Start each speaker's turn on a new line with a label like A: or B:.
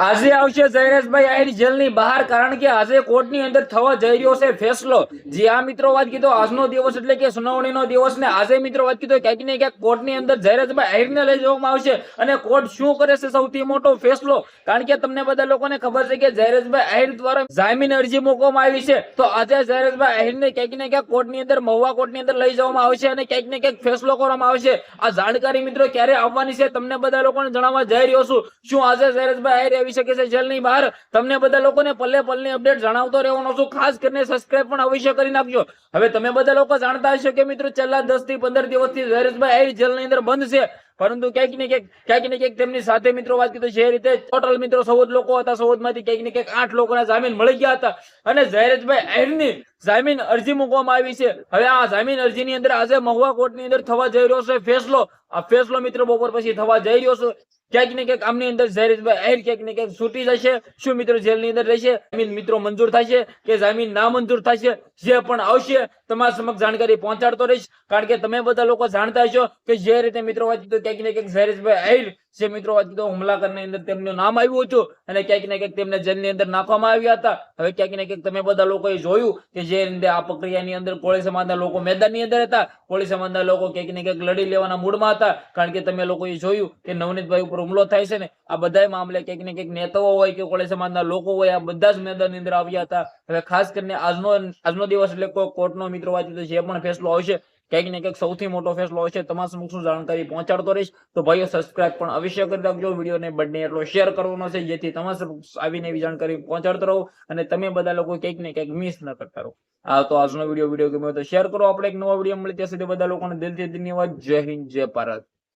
A: આજે આવશે જયરેશભાઈ આહિર જેલની બહાર, કારણ કે આજે કોર્ટની અંદર થવા જઈ રહ્યો છે ફેસલો. જે આ મિત્રો, વાત કીધો, આજનો દિવસ એટલે કે સુનાવણીનો દિવસ ને આજે, મિત્રો, વાત કીધો, ક્યાંક ને ક્યાંક કોર્ટની અંદર જયરેશભાઈ આહિરને લઈ જવામાં આવશે. અને કોર્ટ શું કરે છે સૌથી મોટો ફેસલો? કારણ કે તમને બધા લોકોને ખબર છે કે જયરેશભાઈ આહિર દ્વારા જામીન અરજી મૂકવામાં આવી છે. તો આજે જયરેશભાઈ આહિરને ક્યાંક ને ક્યાંક કોર્ટની અંદર, મહુવા કોર્ટની અંદર લઈ જવામાં આવશે અને ક્યાંક ને ક્યાંક ફેસલો કરવામાં આવશે. આ જાણકારી, મિત્રો, ક્યારે આવવાની છે? તમને બધા લોકોને જણાવવા જઈ રહ્યો છું. શું આજે જયરેશભાઈ આહિર આવી શકે છે જેલની બહાર. તમને બધા લોકોને પલ્લે પલ્લે અપડેટ જણાવતો રહેવાનો છું. ખાસ કરીને સબસ્ક્રાઇબ પણ અવશ્ય કરી નાખજો. હવે તમે બધા લોકો જાણતા હશો કે મિત્રો છેલ્લા દસથી પંદર દિવસથી ઝવેરેશભાઈ જેલની અંદર બંધ છે. પરંતુ ક્યાંક ને ક્યાંક ક્યાંક ને ક્યાંક તેમની સાથે મિત્રો વાત કરી એ રીતે ટોટલ મિત્રો ચૌદ લોકો હતા. ચૌદ ક્યાંક ને ક્યાંક આઠ લોકોના જામીન મળી ગયા હતા. અને જયરેશભાઈ આહિરની જામીન અરજી મૂકવામાં આવી છે. હવે આ જામીન અરજીની અંદર આજે મહુવા કોર્ટની અંદર થવા જઈ રહ્યો છે. ફેસલો. આ ફેસલો મિત્રો બપોર પછી થવા જઈ રહ્યો છે. ક્યાંક ને ક્યાંક આમની અંદર જયરેશભાઈ આહિર ક્યાંક ને ક્યાંક છૂટી જશે. શું મિત્રો જેલની અંદર રહેશે? જામીન મિત્રો મંજૂર થશે કે જામીન ના મંજૂર થશે? જે પણ આવશે, તમારા સમક્ષ જાણકારી પહોંચાડતો રહીશ. કારણ કે તમે બધા લોકો જાણતા હશો કે જે રીતે મિત્રો વાંચ્યું ક્યાંક ને ક્યાંક જયરેશભાઈ આહિર જે મિત્રો હુમલાખોરની અંદર તેમનું નામ આવ્યું હતું અને ક્યાંક ને ક્યાંક તેમને જેલની અંદર નાખવામાં આવ્યા હતા. હવે ક્યાંક ને ક્યાંક તમે બધા લોકોએ જોયું કે જે રીતે આ પ્રક્રિયાની અંદર કોળી સમાજના લોકો મેદાનની અંદર હતા. કોળી સમાજના લોકો ક્યાંક ને ક્યાંક લડી લેવાના મૂડમાં હતા. કારણ કે તમે લોકોએ જોયું કે નવનીતભાઈ ઉપર હુમલો થાય છે ને, આ બધા મામલે ક્યાંક ને ક્યાંક નેતાઓ હોય કે કોળી સમાજના લોકો હોય, આ બધા જ મેદાનની અંદર આવ્યા હતા. હવે ખાસ કરીને આજનો આજનો દિવસ એટલે કોર્ટનો મિત્રો વાત જે પણ ફેસલો આવશે ક્યાંક ને ક્યાંક સૌથી મોટો ફેસલો હશે, તમારા સમક્ષ જાણકારી પહોંચાડતો રહીશ. તો ભાઈઓ સબસ્ક્રાઇબ પણ અવશ્ય કરી રાખજો. વિડીયોને બંને એટલો શેર કરવાનો છે, જેથી તમારા સમક્ષ આવીને એવી જાણકારી પહોંચાડતો રહો અને તમે બધા લોકો ક્યાંક ને ક્યાંક મિસ ન કરતા રહો. આ તો આજનો વીડિયો વીડિયો ગમ્યો તો શેર કરો. આપણે એક નવો વીડિયો મળે ત્યાં સુધી બધા લોકોને દિલથી ધન્યવાદ. જય હિન્દ, જય ભારત.